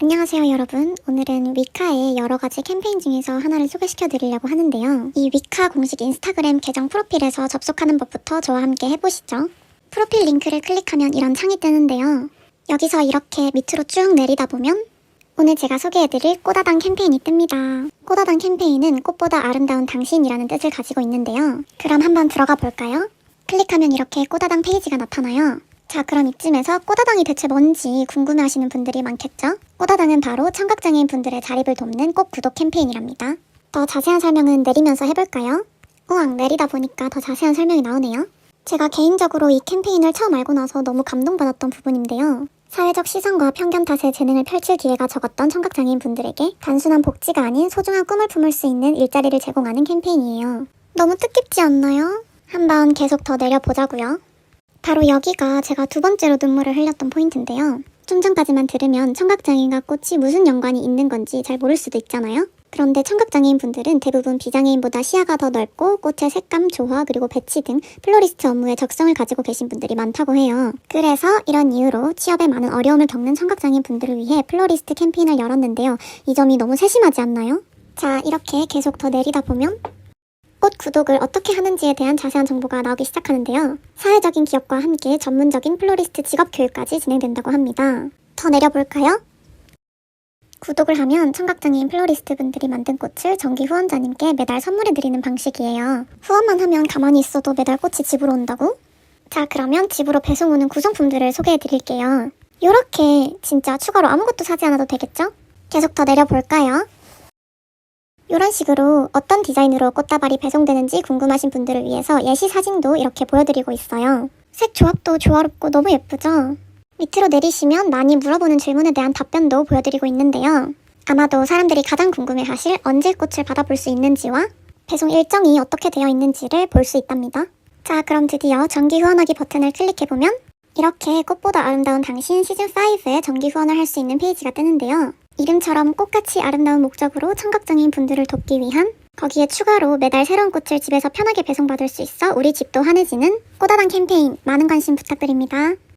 안녕하세요 여러분. 오늘은 위카의 여러 가지 캠페인 중에서 하나를 소개시켜 드리려고 하는데요. 이 위카 공식 인스타그램 계정 프로필에서 접속하는 법부터 저와 함께 해보시죠. 프로필 링크를 클릭하면 이런 창이 뜨는데요. 여기서 이렇게 밑으로 쭉 내리다 보면 오늘 제가 소개해드릴 꽃아당 캠페인이 뜹니다. 꽃아당 캠페인은 꽃보다 아름다운 당신이라는 뜻을 가지고 있는데요. 그럼 한번 들어가 볼까요? 클릭하면 이렇게 꽃아당 페이지가 나타나요. 자, 그럼 이쯤에서 꽃아당이 대체 뭔지 궁금해하시는 분들이 많겠죠? 꽃아당은 바로 청각장애인 분들의 자립을 돕는 꽃 구독 캠페인이랍니다. 더 자세한 설명은 내리면서 해볼까요? 우왕, 내리다 보니까 더 자세한 설명이 나오네요. 제가 개인적으로 이 캠페인을 처음 알고 나서 너무 감동받았던 부분인데요. 사회적 시선과 편견 탓에 재능을 펼칠 기회가 적었던 청각장애인 분들에게 단순한 복지가 아닌 소중한 꿈을 품을 수 있는 일자리를 제공하는 캠페인이에요. 너무 뜻깊지 않나요? 한번 계속 더 내려보자고요. 바로 여기가 제가 두 번째로 눈물을 흘렸던 포인트인데요. 좀 전까지만 들으면 청각장애인과 꽃이 무슨 연관이 있는 건지 잘 모를 수도 있잖아요. 그런데 청각장애인 분들은 대부분 비장애인보다 시야가 더 넓고 꽃의 색감, 조화, 그리고 배치 등 플로리스트 업무에 적성을 가지고 계신 분들이 많다고 해요. 그래서 이런 이유로 취업에 많은 어려움을 겪는 청각장애인 분들을 위해 플로리스트 캠페인을 열었는데요. 이 점이 너무 세심하지 않나요? 자, 이렇게 계속 더 내리다 보면 꽃 구독을 어떻게 하는지에 대한 자세한 정보가 나오기 시작하는데요. 사회적인 기업과 함께 전문적인 플로리스트 직업 교육까지 진행된다고 합니다. 더 내려볼까요? 구독을 하면 청각장애인 플로리스트 분들이 만든 꽃을 정기 후원자님께 매달 선물해 드리는 방식이에요. 후원만 하면 가만히 있어도 매달 꽃이 집으로 온다고? 자, 그러면 집으로 배송 오는 구성품들을 소개해 드릴게요. 요렇게 진짜 추가로 아무것도 사지 않아도 되겠죠? 계속 더 내려볼까요? 이런 식으로 어떤 디자인으로 꽃다발이 배송되는지 궁금하신 분들을 위해서 예시 사진도 이렇게 보여드리고 있어요. 색 조합도 조화롭고 너무 예쁘죠? 밑으로 내리시면 많이 물어보는 질문에 대한 답변도 보여드리고 있는데요. 아마도 사람들이 가장 궁금해하실 언제 꽃을 받아볼 수 있는지와 배송 일정이 어떻게 되어 있는지를 볼 수 있답니다. 자, 그럼 드디어 정기 후원하기 버튼을 클릭해보면 이렇게 꽃보다 아름다운 당신 시즌5에 정기 후원을 할 수 있는 페이지가 뜨는데요. 이름처럼 꽃같이 아름다운 목적으로 청각장애인 분들을 돕기 위한 거기에 추가로 매달 새로운 꽃을 집에서 편하게 배송받을 수 있어 우리 집도 환해지는 꽃아당 캠페인 많은 관심 부탁드립니다.